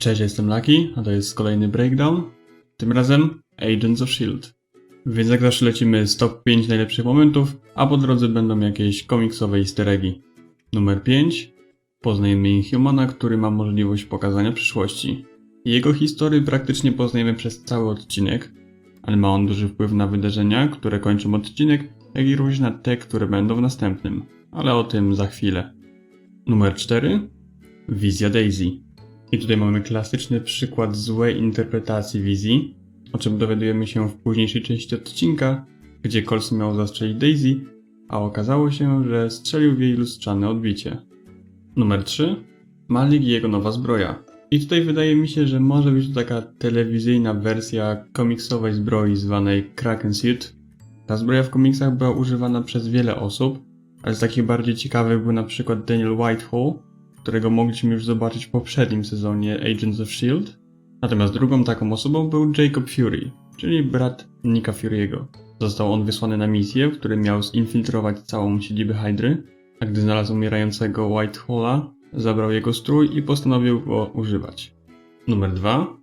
Cześć, jestem Lucky, a to jest kolejny breakdown. Tym razem Agents of S.H.I.E.L.D. Więc jak zawsze lecimy z top 5 najlepszych momentów, a po drodze będą jakieś komiksowe easter eggi. Numer 5. Poznajemy Inhumana, który ma możliwość pokazania przyszłości. Jego historię praktycznie poznajemy przez cały odcinek, ale ma on duży wpływ na wydarzenia, które kończą odcinek, jak i również na te, które będą w następnym. Ale o tym za chwilę. Numer 4. Wizja Daisy. I tutaj mamy klasyczny przykład złej interpretacji wizji, o czym dowiadujemy się w późniejszej części odcinka, gdzie Coulson miał zastrzelić Daisy, a okazało się, że strzelił w jej lustrzane odbicie. Numer 3. Malik i jego nowa zbroja. I tutaj wydaje mi się, że może być to taka telewizyjna wersja komiksowej zbroi zwanej Kraken Suit. Ta zbroja w komiksach była używana przez wiele osób, ale z takich bardziej ciekawych był na przykład Daniel Whitehall, którego mogliśmy już zobaczyć w poprzednim sezonie Agents of S.H.I.E.L.D. Natomiast drugą taką osobą był Jacob Fury, czyli brat Nicka Fury'ego. Został on wysłany na misję, w której miał zinfiltrować całą siedzibę Hydry, a gdy znalazł umierającego Whitehalla, zabrał jego strój i postanowił go używać. Numer 2.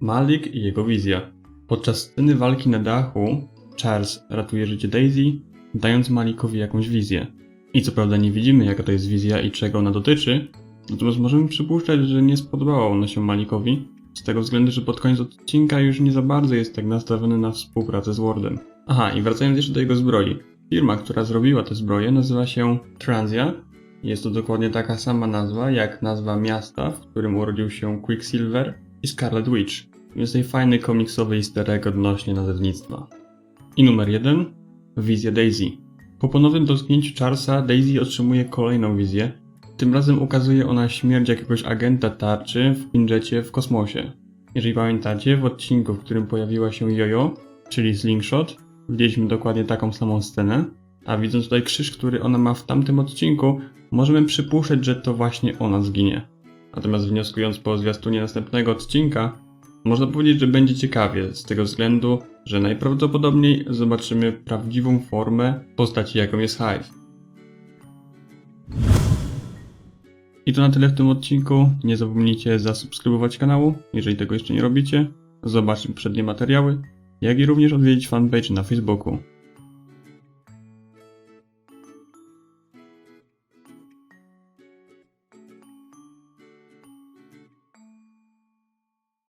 Malik i jego wizja. Podczas sceny walki na dachu, Charles ratuje życie Daisy, dając Malikowi jakąś wizję. I co prawda nie widzimy jaka to jest wizja i czego ona dotyczy, natomiast możemy przypuszczać, że nie spodobała ona się Malikowi, z tego względu, że pod koniec odcinka już nie za bardzo jest tak nastawiony na współpracę z Wardem. Aha, i wracając jeszcze do jego zbroi. Firma, która zrobiła tę zbroję nazywa się Transia. Jest to dokładnie taka sama nazwa jak nazwa miasta, w którym urodził się Quicksilver i Scarlet Witch. Jest tutaj fajny komiksowy easter egg odnośnie nazewnictwa. I numer jeden. Wizja Daisy. Po ponownym dotknięciu Charlesa Daisy otrzymuje kolejną wizję. Tym razem ukazuje ona śmierć jakiegoś agenta tarczy w Quinjecie w kosmosie. Jeżeli pamiętacie, w odcinku, w którym pojawiła się Jojo, czyli Slingshot, widzieliśmy dokładnie taką samą scenę, a widząc tutaj krzyż, który ona ma w tamtym odcinku, możemy przypuszczać, że to właśnie ona zginie. Natomiast wnioskując po zwiastunie następnego odcinka, można powiedzieć, że będzie ciekawie, z tego względu, że najprawdopodobniej zobaczymy prawdziwą formę postaci, jaką jest Hive. I to na tyle w tym odcinku. Nie zapomnijcie zasubskrybować kanału, jeżeli tego jeszcze nie robicie, zobaczyć poprzednie materiały, jak i również odwiedzić fanpage na Facebooku.